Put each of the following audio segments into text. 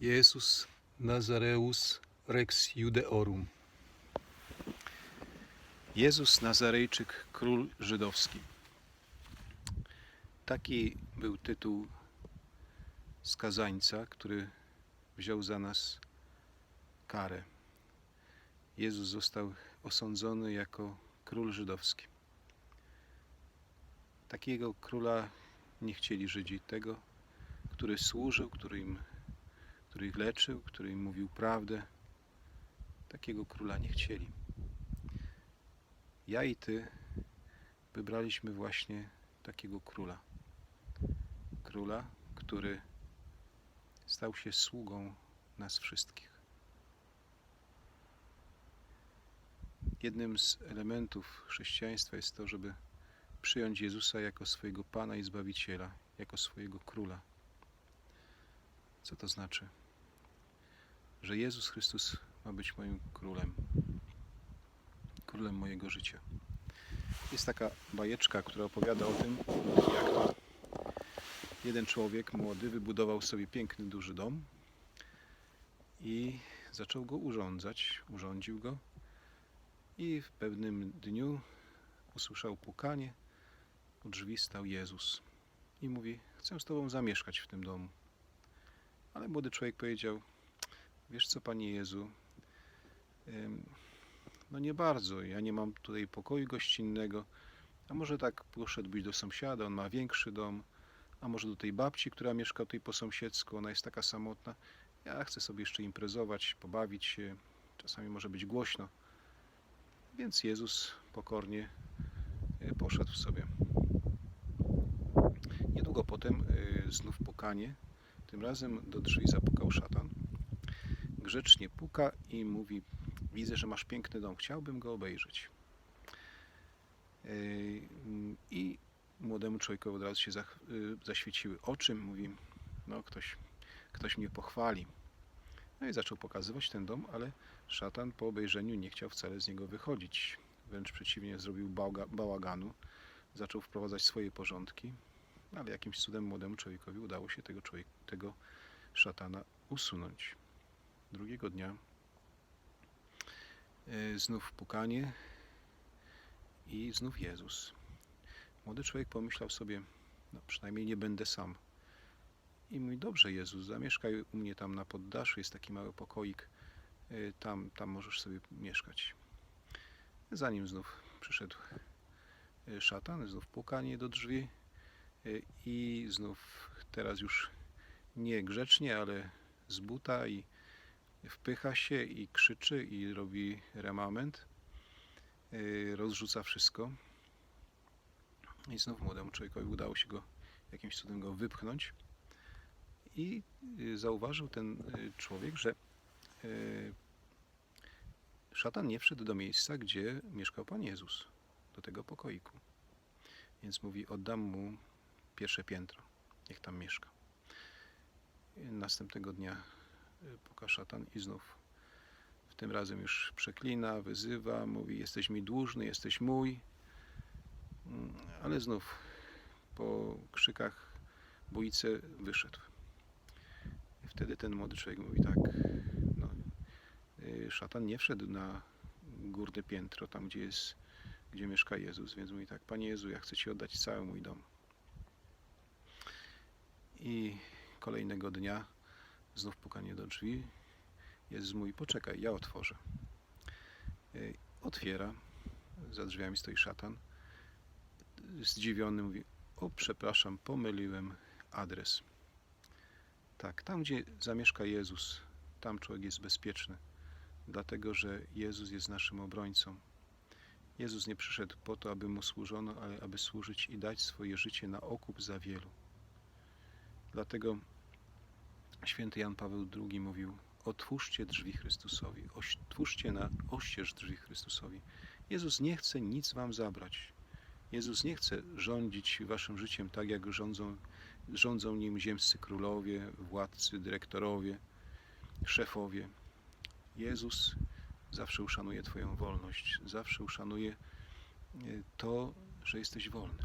Jesus Nazareus Rex Judeorum. Jezus Nazarejczyk, król żydowski. Taki był tytuł skazańca, który wziął za nas karę. Jezus został osądzony jako król żydowski. Takiego króla nie chcieli Żydzi, tego, który służył, który, im, który ich leczył, który im mówił prawdę. Takiego króla nie chcieli. Ja i ty wybraliśmy właśnie takiego króla. Króla, który stał się sługą nas wszystkich. Jednym z elementów chrześcijaństwa jest to, żeby przyjąć Jezusa jako swojego Pana i Zbawiciela, jako swojego Króla. Co to znaczy? Że Jezus Chrystus ma być moim Królem, Królem mojego życia. Jest taka bajeczka, która opowiada o tym, jak to jeden człowiek młody wybudował sobie piękny, duży dom i zaczął go urządzać, urządził go i w pewnym dniu usłyszał pukanie, u drzwi stał Jezus i mówi: Chcę z Tobą zamieszkać w tym domu. Ale młody człowiek powiedział: Wiesz co, Panie Jezu, no nie bardzo. Ja nie mam tutaj pokoju gościnnego. A może tak poszedłbyś do sąsiada, on ma większy dom. A może do tej babci, która mieszka tutaj po sąsiedzku, ona jest taka samotna. Ja chcę sobie jeszcze imprezować, pobawić się. Czasami może być głośno. Więc Jezus pokornie y, poszedł sobie. Niedługo potem y, znów pukanie. Tym razem do drzwi zapukał szatan. Grzecznie puka i mówi: Widzę, że masz piękny dom, chciałbym go obejrzeć. Y, I młodemu człowiekowi od razu się zach- y, zaświeciły oczy. Mówi: No, ktoś, ktoś mnie pochwali. No i zaczął pokazywać ten dom, ale szatan po obejrzeniu nie chciał wcale z niego wychodzić. Wręcz przeciwnie, zrobił bałaganu, zaczął wprowadzać swoje porządki, ale jakimś cudem młodemu człowiekowi udało się tego, człowiek, tego szatana usunąć. Drugiego dnia e, znów pukanie i znów Jezus. Młody człowiek pomyślał sobie, no przynajmniej nie będę sam. I mówi, dobrze Jezus, zamieszkaj u mnie tam na poddaszu, jest taki mały pokoik, y, tam, tam możesz sobie mieszkać. Zanim znów przyszedł y, szatan, znów pukanie do drzwi i znów teraz już nie grzecznie, ale z buta i wpycha się i krzyczy i robi remament, y, rozrzuca wszystko. I znów młodemu człowiekowi udało się go jakimś cudem go wypchnąć. I y, zauważył ten y, człowiek, że szatan nie wszedł do miejsca, gdzie mieszkał Pan Jezus, do tego pokoiku. Więc mówi, oddam mu pierwsze piętro, niech tam mieszka. Następnego dnia puka szatan i znów tym razem już przeklina, wyzywa, mówi, jesteś mi dłużny, jesteś mój. Mm, Ale znów po krzykach bójce wyszedł. I wtedy ten młody człowiek mówi tak, no, y, szatan nie wszedł na górne piętro, tam gdzie jest, gdzie mieszka Jezus, więc mówi tak, Panie Jezu, ja chcę Ci oddać cały mój dom. I kolejnego dnia znów pukanie do drzwi. Jezus mówi, poczekaj, ja otworzę. Y, Otwiera, za drzwiami stoi szatan. Zdziwiony mówi, o przepraszam, pomyliłem adres. Tak, tam gdzie zamieszka Jezus, tam człowiek jest bezpieczny, dlatego że Jezus jest naszym obrońcą. Jezus nie przyszedł po to, aby mu służono, ale aby służyć i dać swoje życie na okup za wielu. Dlatego święty Jan Paweł II mówił: Otwórzcie drzwi Chrystusowi, otwórzcie na oścież drzwi Chrystusowi. Jezus nie chce nic wam zabrać. Jezus nie chce rządzić waszym życiem tak, jak rządzą rządzą nim ziemscy królowie, władcy, dyrektorowie, szefowie. Jezus zawsze uszanuje Twoją wolność, zawsze uszanuje e, to, że jesteś wolny.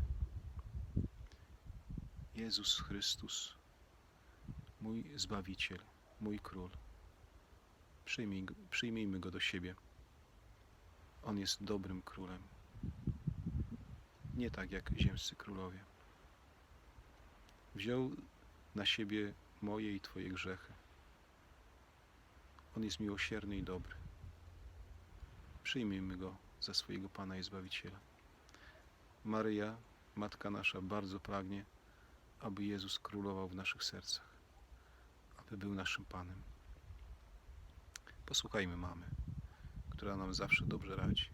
Jezus Chrystus, mój Zbawiciel, mój król. Przyjmij, przyjmijmy go do siebie. On jest dobrym królem. Nie tak jak ziemscy królowie. Wziął na siebie moje i Twoje grzechy. On jest miłosierny i dobry. Przyjmijmy go za swojego Pana i Zbawiciela. Maryja, Matka nasza, bardzo pragnie, aby Jezus królował w naszych sercach, aby był naszym Panem. Posłuchajmy mamy, która nam zawsze dobrze radzi.